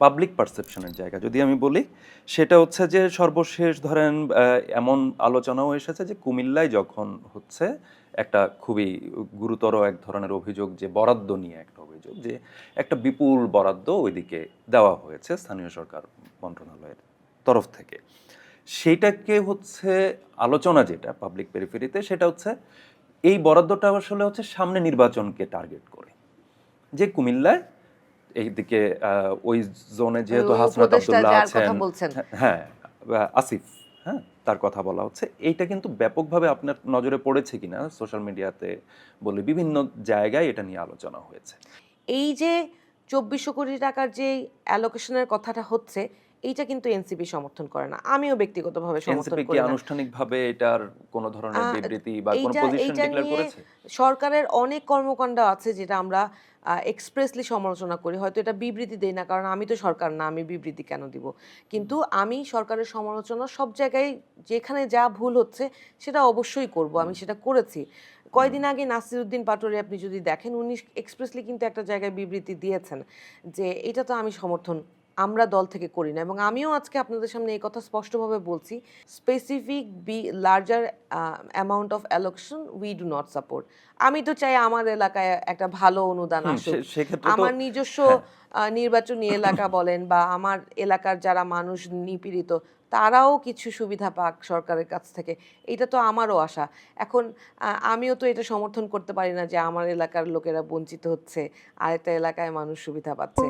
Public পারসেপশনের জায়গা। যদি আমি বলি, সেটা হচ্ছে যে সর্বশেষ ধরেন এমন আলোচনাও এসেছে যে কুমিল্লায় যখন হচ্ছে একটা খুবই গুরুতর এক ধরনের অভিযোগ যে বরাদ্দ নিয়ে একটা অভিযোগ যে একটা বিপুল বরাদ্দ ওইদিকে দেওয়া হয়েছে স্থানীয় সরকার মন্ত্রণালয়ের তরফ থেকে। সেইটাকে হচ্ছে আলোচনা যেটা পাবলিক পেরিফেরিতে সেটা হচ্ছে এই বরাদ্দটা আসলে হচ্ছে সামনে নির্বাচনকে টার্গেট করে। যে কুমিল্লায় এইদিকে ওই জোনে যেহেতু হাসনাত আব্দুল্লাহ আছেন হ্যাঁ আসিফ হ্যাঁ তার কথা বলা হচ্ছে। এইটা কিন্তু ব্যাপকভাবে আপনার নজরে পড়েছে কিনা সোশ্যাল মিডিয়াতে বলে বিভিন্ন জায়গায় এটা নিয়ে আলোচনা হয়েছে। এই যে চব্বিশশো কোটি টাকার যে অ্যালোকেশনের কথাটা হচ্ছে এইটা কিন্তু এনসিপি সমর্থন করে না। আমিও ব্যক্তিগতভাবে সমর্থন করি না। আনুষ্ঠানিকভাবে এটার কোনো ধরনের বিবৃতি বা কোনো পজিশন ডিক্লেয়ার করেছে? সরকারের অনেক কর্মকাণ্ড আছে যেটা আমরা এক্সপ্রেসলি সমালোচনা করি। হয়তো এটা বিবৃতি দেই না কারণ আমি তো সরকার না আমি বিবৃতি কেন দিব? কিন্তু আমি সরকারের সমালোচনা সব জায়গায় যেখানে যা ভুল হচ্ছে সেটা অবশ্যই করব আমি সেটা করেছি। কয়দিন আগে নাসিরুদ্দিন পাটোয়ারি আপনি যদি দেখেন উনি এক্সপ্রেসলি কিন্তু একটা জায়গায় বিবৃতি দিয়েছেন যে এটা তো আমি সমর্থন আমরা দল থেকে করি না। এবং আমিও আজকে আপনাদের সামনে এই কথা স্পষ্টভাবে বলছি specific be larger amount of allocation we do not support আমি তো চাই আমার এলাকায় একটা ভালো অনুদান আসুক। আমার নিজস্ব হ্যাঁ। নির্বাচনী এলাকা বলেন বা আমার এলাকার যারা মানুষ নিপীড়িত তারাও কিছু সুবিধা পাক সরকারের কাছ থেকে। এটা তো আমারও আশা। এখন আমিও তো এটা সমর্থন করতে পারি না যে আমার এলাকার লোকেরা বঞ্চিত হচ্ছে আরেকটা এলাকায় মানুষ সুবিধা পাচ্ছে।